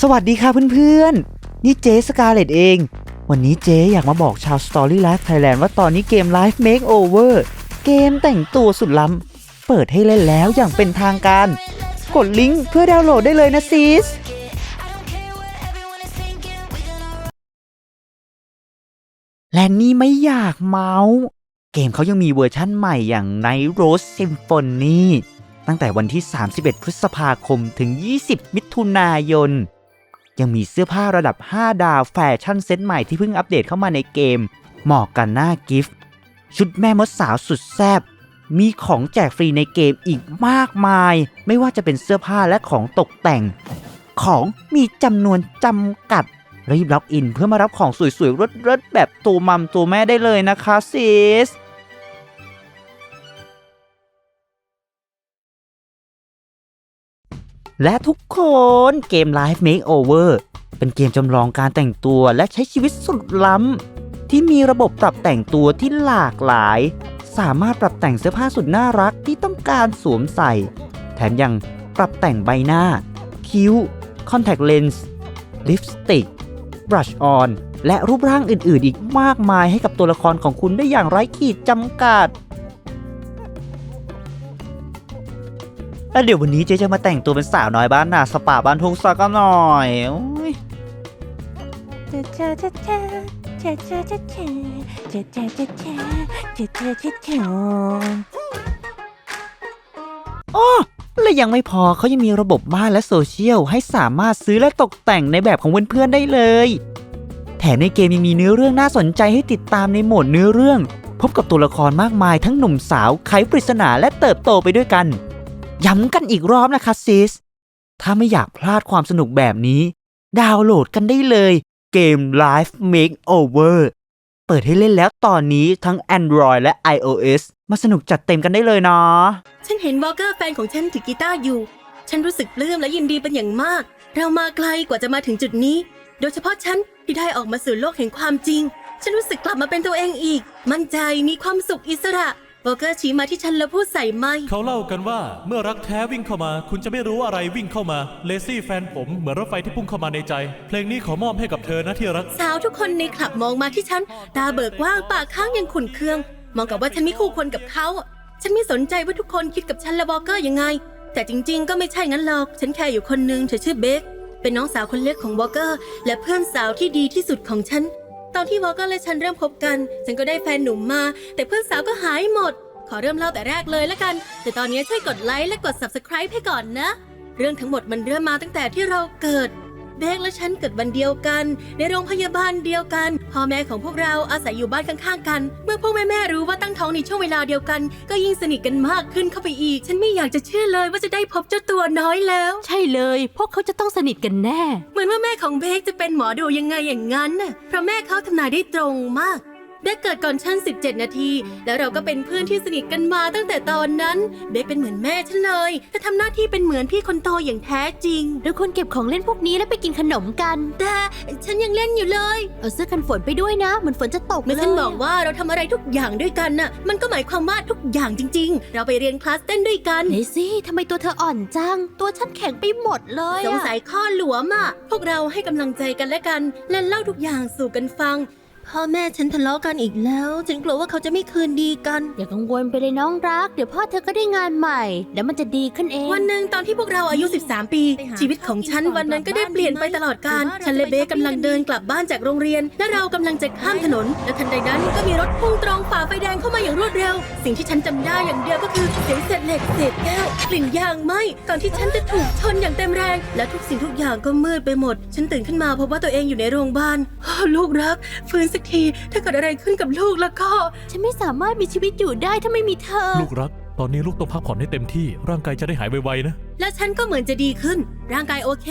สวัสดีค่ะเพื่อนๆ นี่เจสกาเลตเอง วันนี้เจอยากมาบอกชาว Story Life Thailand ว่าตอนนี้เกม Life Makeover เกมแต่งตัวสุดล้ำ เปิดให้เล่นแล้วอย่างเป็นทางการ กดลิงก์เพื่อดาวน์โหลดได้เลยนะซีสและนี่ไม่อยากเมาส์ เกมเขายังมีเวอร์ชั่นใหม่อย่าง Night Rose Symphony ตั้งแต่วันที่ 31 พฤษภาคมถึง 20 มิถุนายน ยังมีเสื้อผ้าระดับ 5 ดาวแฟชั่นเซ็ตใหม่ที่เพิ่งอัปเดตเข้ามาในเกมเหมาะกันหน้ากิฟต์ชุดแม่มดสาวสุดแซ่บมีของแจกฟรีในเกมอีกมากมาย ไม่ว่าจะเป็นเสื้อผ้าและของตกแต่ง ของมีจำนวนจำกัด รีบล็อกอินเพื่อมารับของสวยๆรสๆแบบตัวมัมตัวแม่ได้เลยนะคะซิส และทุกคนเกม Life Makeover เป็นเกมจำลองการแต่งตัวและใช้ชีวิตสุดล้ำ ที่มีระบบปรับแต่งตัวที่หลากหลาย สามารถปรับแต่งเสื้อผ้าสุดน่ารักที่ต้องการสวมใส่ แถมยังปรับแต่งใบหน้า คิ้ว คอนแทคเลนส์ลิปสติกบรัชออนและรูปร่างอื่นๆ อีกมากมายให้กับตัวละครของคุณได้อย่างไร้ขีดจำกัด แล้วเดี๋ยววันนี้เจ๊จะมาแต่งตัวเป็นสาวน้อยบ้านนาสปาบ้านทุ่งสักหน่อยโอ้ยจ้าจ้าจ้าจ้าจ้าจ้าจ้าจ้าจ้าจ้าจ้าจ้าจ้าจ้าจ้าอ้อและยังไม่พอเขายังมีระบบบ้านและโซเชียลให้สามารถซื้อและตกแต่งในแบบของเพื่อนๆได้เลย แถมในเกมยังมีเนื้อเรื่องน่าสนใจให้ติดตามในโหมดเนื้อเรื่อง พบกับตัวละครมากมายทั้งหนุ่มสาวไขปริศนาและเติบโตไปด้วยกัน ย้ำกันอีกรอบนะคะซิส ถ้าไม่อยากพลาดความสนุกแบบนี้ ดาวน์โหลดกันได้เลยเกม Life Makeover เปิดให้เล่นแล้วตอนนี้ทั้ง Android และ iOS มาสนุกจัดเต็มกันได้เลยเนาะฉันเห็นวอลเกอร์แฟนของฉันถือกีตาร์อยู่ ฉันรู้สึกปลื้มและยินดีเป็นอย่างมาก เรามาไกลกว่าจะมาถึงจุดนี้ โดยเฉพาะฉันที่ได้ออกมาสู่โลกแห่งความจริง ฉันรู้สึกกลับมาเป็นตัวเองอีก มั่นใจมีความสุขอิสระ วอลเกอร์ชี้มาที่ฉันแล้วพูดใส่ไมค์เขาเล่ากันว่าเมื่อรักแท้วิ่งเข้ามา คุณจะไม่รู้ว่าอะไรวิ่งเข้ามาเลซี่แฟนผมเหมือนรถไฟที่พุ่งเข้ามาในใจ เพลงนี้ขอมอบให้กับเธอนะที่รัก สาวทุกคนในคลับมองมาที่ฉัน ตาเบิกกว้างปากข้างยังขุ่นเคือง มองกับว่าฉันไม่คู่ควรกับเขา ฉันไม่สนใจว่าทุกคนคิดกับฉันและวอลเกอร์ยังไง แต่จริง ๆ ก็ไม่ใช่งั้นหรอก ฉันแค่อยู่คนนึงเธอชื่อเบคเป็นน้องสาวคนเล็กของวอลเกอร์ และเพื่อนสาวที่ดีที่สุดของฉัน ตอนที่วอลเกอร์และฉันเริ่มคบกัน ฉันก็ได้แฟนหนุ่มมา แต่เพื่อนสาวก็หายหมด ขอเริ่มเล่าแต่แรกเลยละกัน แต่ตอนนี้ช่วยกดไลค์และกด subscribe ให้ก่อนนะ เรื่องทั้งหมดมันเริ่มมาตั้งแต่ที่เราเกิด เบคและฉันเกิดวันเดียวกัน ในโรงพยาบาลเดียวกันพ่อแม่ของพวกเราอาศัยอยู่บ้านข้างๆกัน เมื่อพวกแม่ๆรู้ว่าตั้งท้องในช่วงเวลาเดียวกัน ก็ยิ่งสนิทกันมากขึ้นเข้าไปอีก ฉันไม่อยากจะเชื่อเลยว่าจะได้พบเจ้าตัวน้อยแล้ว ใช่เลย พวกเขาจะต้องสนิทกันแน่ เหมือนว่าแม่ของเบคจะเป็นหมอดูยังไงอย่างนั้นน่ะเพราะแม่เขาทำนายได้ตรงมาก เบคเกิดก่อนฉัน 17 นาที แล้วเราก็เป็นเพื่อนที่สนิทกันมาตั้งแต่ตอนนั้น เบคเป็นเหมือนแม่ฉันเลยแต่ทำหน้าที่เป็นเหมือนพี่คนโตอย่างแท้จริง เราควรเก็บของเล่นพวกนี้แล้วไปกินขนมกัน แต่ฉันยังเล่นอยู่เลย เอาเสื้อกันฝนไปด้วยนะ เหมือนฝนจะตกเมื่อเลยฉันบอกว่าเราทำอะไรทุกอย่างด้วยกันน่ะ มันก็หมายความว่าทุกอย่างจริง ๆ เราไปเรียนคลาสเต้นด้วยกันเลซี่ทำไมตัวเธออ่อนจัง ตัวฉันแข็งไปหมดเลยสงอะสัยข้อหลวมอะ พวกเราให้กำลังใจกันและกัน และเล่าทุกอย่างสู่กันฟัง พ่อแม่ฉันทะเลาะกันอีกแล้ว ฉันกลัวว่าเขาจะไม่คืนดีกัน อย่ากังวลไปเลยน้องรัก เดี๋ยวพ่อเธอก็ได้งานใหม่ แล้วมันจะดีขึ้นเอง วันหนึ่งตอนที่พวกเราอายุ 13 ปี ชีวิตของฉันวันนั้นก็ได้เปลี่ยนไปตลอดการ ฉันและเบสกำลังเดินกลับบ้านจากโรงเรียน และเรากำลังจะข้ามถนน และทันใดนั้นก็มีรถพุ่งตรงฝ่าไฟแดงเข้ามาอย่างรวดเร็ว สิ่งที่ฉันจำได้อย่างเดียวก็คือเสียงเศษเหล็กเศษแก้วกลิ่นยางไหมก่อนที่ฉันจะถูกชนอย่างเต็มแรง และทุกสิ่งทุกอย่างก็มืดไปหมด ฉันตื่นขึ้นมาพบว่าตัวเองอยู่ในโรงพยาบาลโอ้ลูกรักฟื้นสักที ถ้าเกิดอะไรขึ้นกับลูกแล้วก็ ฉันไม่สามารถมีชีวิตอยู่ได้ถ้าไม่มีเธอ ลูกรัก ตอนนี้ลูกต้องพักผ่อนให้เต็มที่ ร่างกายจะได้หายไวๆนะ และฉันก็เหมือนจะดีขึ้น ร่างกายโอเค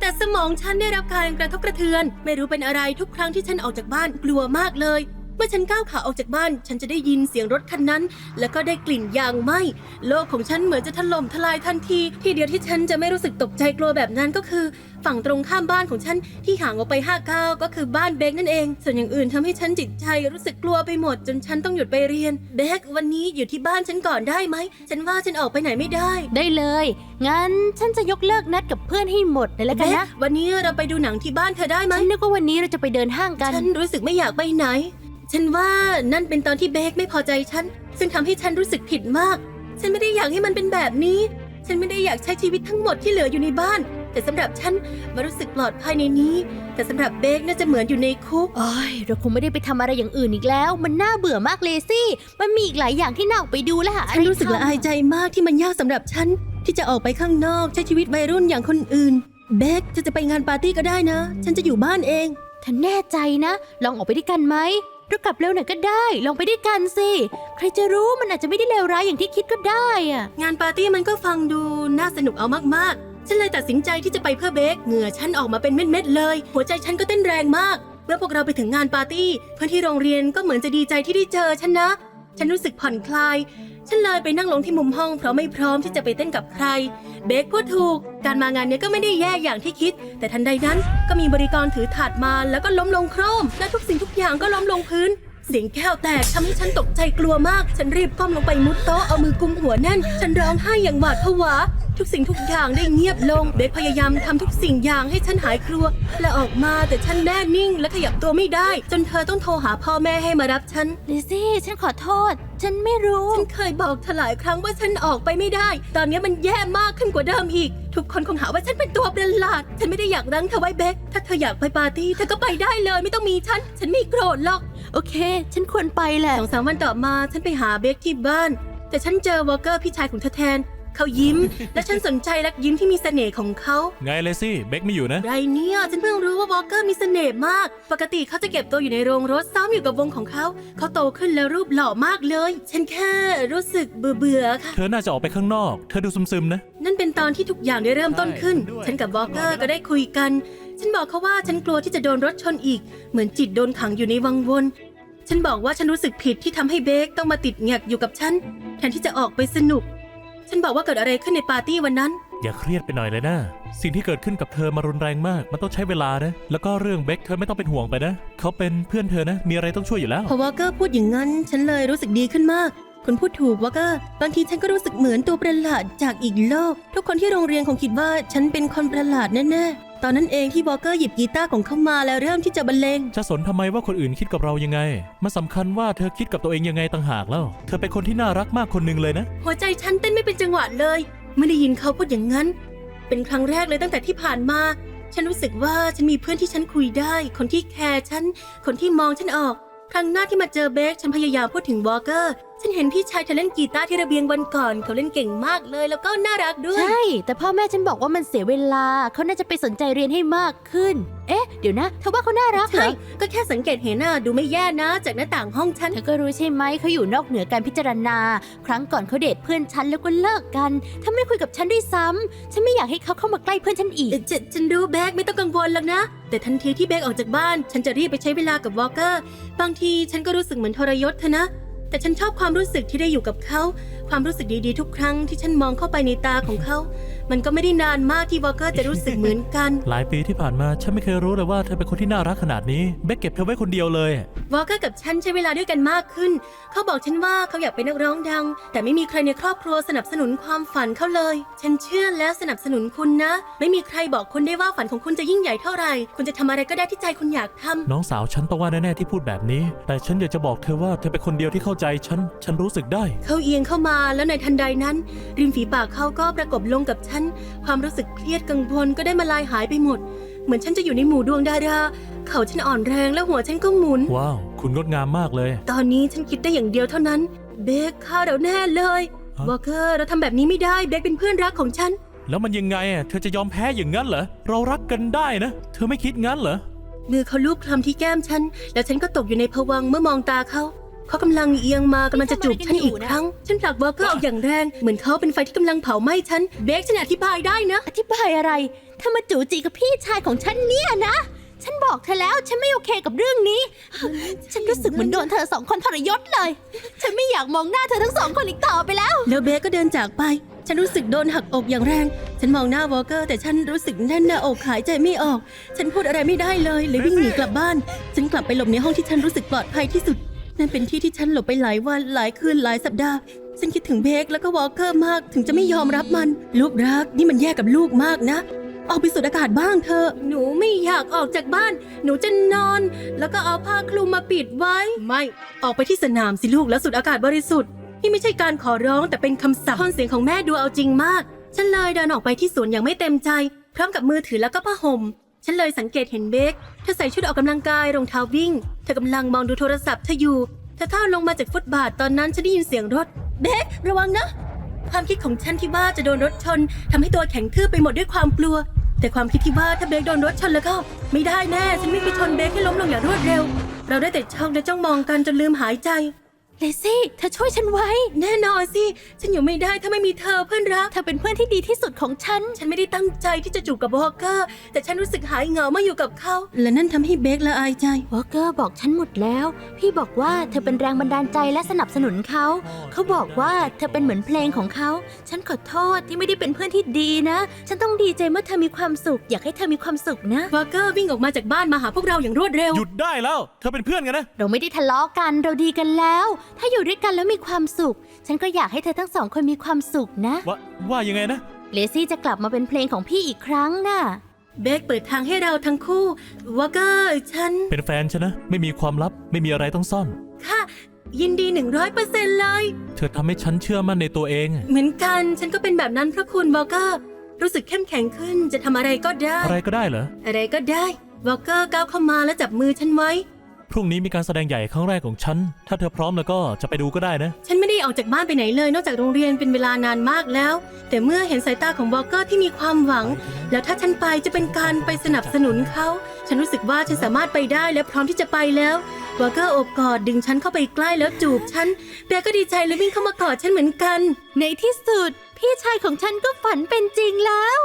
แต่สมองฉันได้รับการกระทบกระเทือน ไม่รู้เป็นอะไรทุกครั้งที่ฉันออกจากบ้านกลัวมากเลย เมื่อฉันก้าวขาออกจากบ้าน ฉันจะได้ยินเสียงรถคันนั้น แล้วก็ได้กลิ่นยางไหม้โลกของฉันเหมือนจะถล่มทลายทันที ที่เดียวที่ฉันจะไม่รู้สึกตกใจกลัวแบบนั้นก็คือ ฝั่งตรงข้ามบ้านของฉันที่ห่างออกไป5ก้าวก็คือบ้านเบคนั่นเอง ส่วนอย่างอื่นทำให้ฉันจิตใจรู้สึกกลัวไปหมด จนฉันต้องหยุดไปเรียนเบควันนี้อยู่ที่บ้านฉันก่อนได้ไหมฉันว่าฉันออกไปไหนไม่ได้ ได้เลย งั้นฉันจะยกเลิกนัดกับเพื่อนให้หมดเลยแล้วเบกันคนะ วันนี้เราไปดูหนังที่บ้านเธอได้ไหมฉันนึกว่าวันนี้เราจะไปเดินห้างกัน ฉันรู้สึกไม่อยากไปไหน ฉันว่านั่นเป็นตอนที่เบคไม่พอใจฉัน ซึ่งทำให้ฉันรู้สึกผิดมาก ฉันไม่ได้อยากให้มันเป็นแบบนี้ ฉันไม่ได้อยากใช้ชีวิตทั้งหมดที่เหลืออยู่ในบ้าน แต่สำหรับฉันมารู้สึกปลอดภัยในนี้ แต่สำหรับเบคน่าจะเหมือนอยู่ในคุก โอ้ยเราคงไม่ได้ไปทำอะไรอย่างอื่นอีกแล้ว มันน่าเบื่อมากเลยสิมันมีอีกหลายอย่างที่น่าออกไปดูและหาอะฉัไรนรู้สึกละอายใจมากที่มันยากสำหรับฉัน ที่จะออกไปข้างนอกใช้ชีวิตวัยรุ่นอย่างคนอื่น เบคจะจะไปงานปาร์ตี้ก็ได้นะ ฉันจะอยู่บ้านเอง เธอแน่ใจนะ ลองออกไปด้วยกันไหม เรากลับเร็วหน่อยก็ได้ ลองไปด้วยกันสิ ใครจะรู้มันอาจจะไม่ได้เลวร้ายอย่างที่คิดก็ได้อะงานปาร์ตี้มันก็ฟังดูน่าสนุกเอามากๆ ฉันเลยตัดสินใจที่จะไปเพื่อเบคเหงื่อฉันออกมาเป็นเม็ดๆเลย หัวใจฉันก็เต้นแรงมาก เมื่อพวกเราไปถึงงานปาร์ตี้เพื่อนที่โรงเรียนก็เหมือนจะดีใจที่ได้เจอฉันนะ ฉันรู้สึกผ่อนคลาย ฉันเลยไปนั่งลงที่มุมห้องเพราะไม่พร้อมที่จะไปเต้นกับใคร เบคพูดถูก การมางานเนี้ยก็ไม่ได้แย่อย่างที่คิด แต่ทันใดนั้นก็มีบริกรถือถาดมาแล้วก็ล้มลงโครม และทุกสิ่งทุกอย่างก็ล้มลงพื้น เสียงแก้วแตกทำให้ฉันตกใจกลัวมาก ฉันรีบก้มลงไปมุดโต๊ะเอามือกุมหัวแน่น ฉันร้องไห้อย่างหวาดผวา ทุกสิ่งทุกอย่างได้เงียบลง เบคพยายามทำทุกสิ่งอย่างให้ฉันหายกลัว และออกมาแต่ฉันแน่นิ่ง และขยับตัวไม่ได้ จนเธอต้องโทรหาพ่อแม่ให้มารับฉัน ลิซซี่ ฉันขอโทษ ฉันไม่รู้ ฉันเคยบอกเธอหลายครั้งว่าฉันออกไปไม่ได้ ตอนนี้มันแย่มากขึ้นกว่าเดิมอีก ทุกคนคงหาว่าฉันเป็นตัวประหลาด ฉันไม่ได้อยากรั้งเธอไว้เบคถ้าเธออยากไปปาร์ตี้เธอก็ไปได้เลยไม่ต้องมีฉัน ฉันไม่โกรธหรอก โอเค ฉันควรไปแหละสองสามวันต่อมา ฉันไปหาเบคที่บ้าน แต่ฉันเจอวอลเกอร์พี่ชายของเธอแทน เขายิ้ม และฉันสนใจรักยิ้มที่มีเสน่ห์ของเขา ไงเลซี่เบคไม่อยู่นะ ไรเนี่ยฉันเพิ่งรู้ว่าวอลเกอร์มีเสน่ห์มาก ปกติเขาจะเก็บตัวอยู่ในโรงรถซ้อมอยู่กับวงของเขา เขาโตขึ้นแล้วรูปหล่อมากเลย ฉันแค่รู้สึกเบื่อเบื่อๆค่ะ เธอน่าจะออกไปข้างนอก เธอดูซึมๆนะ นั่นเป็นตอนที่ทุกอย่างได้เริ่มต้นขึ้นใช่ด้วยฉันกับวอลเกอร์ก็ได้คุยกัน ฉันบอกเขาว่าฉันกลัวที่จะโดนรถชนอีก เหมือนจิตโดนขังอยู่ในวังวน ฉันบอกว่าฉันรู้สึกผิดที่ทำให้เบคต้องมาติดแงกอยู่กับฉัน แทนที่จะออกไปสนุก ฉันบอกว่าเกิดอะไรขึ้นในปาร์ตี้วันนั้น อย่าเครียดไปหน่อยเลยนะ สิ่งที่เกิดขึ้นกับเธอมารุนแรงมาก มันต้องใช้เวลานะ แล้วก็เรื่องเบคเธอไม่ต้องเป็นห่วงไปนะ เขาเป็นเพื่อนเธอนะ มีอะไรต้องช่วยอยู่แล้ว พอวอลเกอร์พูดอย่างนั้น ฉันเลยรู้สึกดีขึ้นมาก คุณพูดถูกวอลเกอร์บางทีฉันก็รู้สึกเหมือนตัวประหลาดจากอีกโลก ทุกคนที่โรงเรียนคงคิดว่าฉันเป็นคนประหลาดแน่ๆตอนนั้นเองที่วอลเกอร์หยิบกีตาร์ของเขามาแล้วเริ่มที่จะบรรเลงจะสนทำไมว่าคนอื่นคิดกับเรายังไงมันสำคัญว่าเธอคิดกับตัวเองยังไงต่างหากแล้ว เธอเป็นคนที่น่ารักมากคนหนึ่งเลยนะ หัวใจฉันเต้นไม่เป็นจังหวะเลย ไม่ได้ยินเขาพูดอย่างนั้น เป็นครั้งแรกเลยตั้งแต่ที่ผ่านมา ฉันรู้สึกว่าฉันมีเพื่อนที่ฉันคุยได้ คนที่แคร์ฉัน คนที่มองฉันออก ครั้งหน้าที่มาเจอเบคฉันพยายามพูดถึงวอลเกอร์ฉันเห็นพี่ชายเธอเล่นกีตาร์ที่ระเบียงวันก่อน เขาเล่นเก่งมากเลย แล้วก็น่ารักด้วย ใช่ แต่พ่อแม่ฉันบอกว่ามันเสียเวลา เขาน่าจะไปสนใจเรียนให้มากขึ้น เอ๊ะ เดี๋ยวนะเธอว่าเขาน่ารักเหรใช่ อก็แค่สังเกตเห็นน่ะดูไม่แย่นะ จากหน้าต่างห้องฉัน เธอก็รู้ใช่ไหมเขาอยู่นอกเหนือการพิจารณา ครั้งก่อนเขาเดทเพื่อนฉันแล้วก็เลิกกันถ้าไม่คุยกับฉันด้วยซ้ำฉันไม่อยากให้เขาเข้ามาใกล้เพื่อนฉันอีกเอ่อฉันฉันรู้แบกไม่ต้องกังวลหรอกนะ แต่ทันทีที่แบกออกจากบ้าน ฉันจะรีบไปใช้เวลากับวอลเกอร์ บางทีฉันก็รู้สึกเหมือนทรยศเธอนะ แต่ฉันชอบความรู้สึกที่ได้อยู่กับเขาความรู้สึกดีๆ ทุกครั้งที่ฉันมองเข้าไปในตาของเขา มันก็ไม่ได้นานมากที่วอลเกอร์จะรู้สึกเหมือนกัน หลายปีที่ผ่านมาฉันไม่เคยรู้เลยว่าเธอเป็นคนที่น่ารักขนาดนี้เบคเก็บเธอไว้คนเดียวเลยวอลเกอร์กับฉันใช้เวลาด้วยกันมากขึ้น เขาบอกฉันว่าเขาอยากเป็นนักร้องดัง แต่ไม่มีใครในครอบครัวสนับสนุนความฝันเขาเลย ฉันเชื่อและสนับสนุนคุณนะ ไม่มีใครบอกคุณได้ว่าฝันของคุณจะยิ่งใหญ่เท่าไหร่ คุณจะทำอะไรก็ได้ที่ใจคุณอยากทำ น้องสาวฉันต้องว่าแน่ๆที่พูดแบบนี้ แต่ฉันอยากจะบอกเธอว่าเธอเป็นคนเดียวที่เข้าใจฉัน ฉันรู้สึกได้ เขาเอียงเข้ามาแล้วในทันใดนั้น ริมฝีปากเขาก็ประกบลงกับฉัน ความรู้สึกเครียดกังวลก็ได้มาลายหายไปหมด เหมือนฉันจะอยู่ในหมู่ดวงดาราเขาฉันอ่อนแรงและหัวฉันก็หมุน ว้าว คุณงดงามมากเลย ตอนนี้ฉันคิดได้อย่างเดียวเท่านั้น เบคฆ่าเราแน่เลยฮะวอลเกอร์เราทำแบบนี้ไม่ได้เบคเป็นเพื่อนรักของฉัน แล้วมันยังไงอะเธอจะยอมแพ้อย่างนั้นเหรอเรารักกันได้นะ เธอไม่คิดงั้นเหรอมือเขาลูบคลำที่แก้มฉัน แล้วฉันก็ตกอยู่ในภวังค์เมื่อมองตาเขา เขากำลังเอียงมากำลังจะจูบฉันอีกครั้ง ฉันผลักวอลเกอร์ออกอย่างแรง เหมือนเขาเป็นไฟที่กำลังเผาไหม้ฉัน เบคฉันอธิบายได้นะ อธิบายอะไรถ้ามาจู่จีกับพี่ชายของฉันเนี่ยนะ ฉันบอกเธอแล้วฉันไม่โอเคกับเรื่องนี้ ฉันรู้สึกเหมือนโดนเธอสองคนทรยศเลย ฉันไม่อยากมองหน้าเธอทั้งสองคนอีกต่อไปแล้ว แล้วเบคก็เดินจากไป ฉันรู้สึกโดนหักอกอย่างแรง ฉันมองหน้าวอลเกอร์ แต่ฉันรู้สึกแน่นหน้าอกหายใจไม่ออก ฉันพูดอะไรไม่ได้เลยเลยวิ่งหนีกลับบ้าน ฉันกลับไปหลบในห้องที่ฉันรู้สึกปลอดภัยที่สุด นั่นเป็นที่ที่ฉันหลบไปหลายวันหลายคืนหลายสัปดาห์ ฉันคิดถึงเบคแล้วก็วอลเกอร์มาก ถึงจะไม่ยอมรับมัน ลูกรักนี่มันแย่กับลูกมากนะ ออกไปสูดอากาศบ้างเถอะ หนูไม่อยากออกจากบ้าน หนูจะนอน แล้วก็เอาผ้าคลุมมาปิดไว้ ไม่ ออกไปที่สนามสิลูกแล้วสูดอากาศบริสุทธิ์ นี่ไม่ใช่การขอร้องแต่เป็นคำสั่งท่อนเสียงของแม่ดูเอาจริงมาก ฉันเลยเดินออกไปที่สวนอย่างไม่เต็มใจ พร้อมกับมือถือแล้วก็ผ้าห่ม ฉันเลยสังเกตเห็นเบคเธอใส่ชุดออกกำลังกายรองเท้าวิ่ง เธอกำลังมองดูโทรศัพท์เธออยู่ เธอก้าลงมาจากฟุตบาทตอนนั้นฉันได้ยินเสียงรถ เบคระวังนะ ความคิดของฉันที่ว่าจะโดนรถชนทำให้ตัวแข็งทื่อไปหมดด้วยความกลัว แต่ความคิดที่ว่าถ้าเบคโดนรถชนแล้วก็ไม่ได้แน่ ฉันไม่ไปชนเบคให้ล้มลงอย่างรวดเร็ว เราได้แต่ช็อกและจ้องมองกันจนลืมหายใจ เลซี่ เธอช่วยฉันไว้ แน่นอนสิ ฉันอยู่ไม่ได้ถ้าไม่มีเธอเพื่อนรัก เธอเป็นเพื่อนที่ดีที่สุดของฉัน ฉันไม่ได้ตั้งใจที่จะจูบกับวอลเกอร์ แต่ฉันรู้สึกหายเหงาเมื่ออยู่กับเขา และนั่นทำให้เบคละอายใจ วอลเกอร์บอกฉันหมดแล้ว พี่บอกว่าเธอเป็นแรงบันดาลใจและสนับสนุนเขา เขาบอกว่าเธอเป็นเหมือนเพลงของเขา ฉันขอโทษที่ไม่ได้เป็นเพื่อนที่ดีนะ ฉันต้องดีใจเมื่อเธอมีความสุข อยากให้เธอมีความสุขนะ วอลเกอร์วิ่งออกมาจากบ้านมาหาพวกเราอย่างรวดเร็ว หยุดได้แล้ว เธอเป็นเพื่อนกันนะ เราไม่ได้ทะเลาะกัน เราดีกันแล้วถ้าอยู่ด้วยกันแล้วมีความสุข ฉันก็อยากให้เธอทั้งสองคนมีความสุขนะว่าว่ายังไงนะ เลซี่จะกลับมาเป็นเพลงของพี่อีกครั้งน่ะ เบคเปิดทางให้เราทั้งคู่วอลเกอร์ฉัน เป็นแฟนฉันนะ ไม่มีความลับไม่มีอะไรต้องซ่อน ค่ะ ยินดีหนึ่งร้อยเปอร์เซ็นต์เลย เธอทำให้ฉันเชื่อมั่นในตัวเอง เหมือนกันฉันก็เป็นแบบนั้นเพราะคุณวอลเกอร์รู้สึกเข้มแข็งขึ้นจะทำอะไรก็ได้ อะไรก็ได้เหรอ อะไรก็ได้วอลเกอร์ก้าวเข้ามาแล้วจับมือฉันไว้ พรุ่งนี้มีการแสดงใหญ่ครั้งแรกของฉัน ถ้าเธอพร้อมแล้วก็จะไปดูก็ได้นะ ฉันไม่ได้ออกจากบ้านไปไหนเลย นอกจากโรงเรียนเป็นเวลานานมากแล้ว แต่เมื่อเห็นสายตาของวอลเกอร์ที่มีความหวัง แล้วถ้าฉันไปจะเป็นการไปสนับสนุนเขา ฉันรู้สึกว่าฉันสามารถไปได้และพร้อมที่จะไปแล้ววอลเกอร์โอบกอดดึงฉันเข้าไปใกล้แล้วจูบฉันเบียร์ก็ดีใจและวิ่งเข้ามากอดฉันเหมือนกัน ในที่สุด พี่ชายของฉันก็ฝันเป็นจริงแล้ว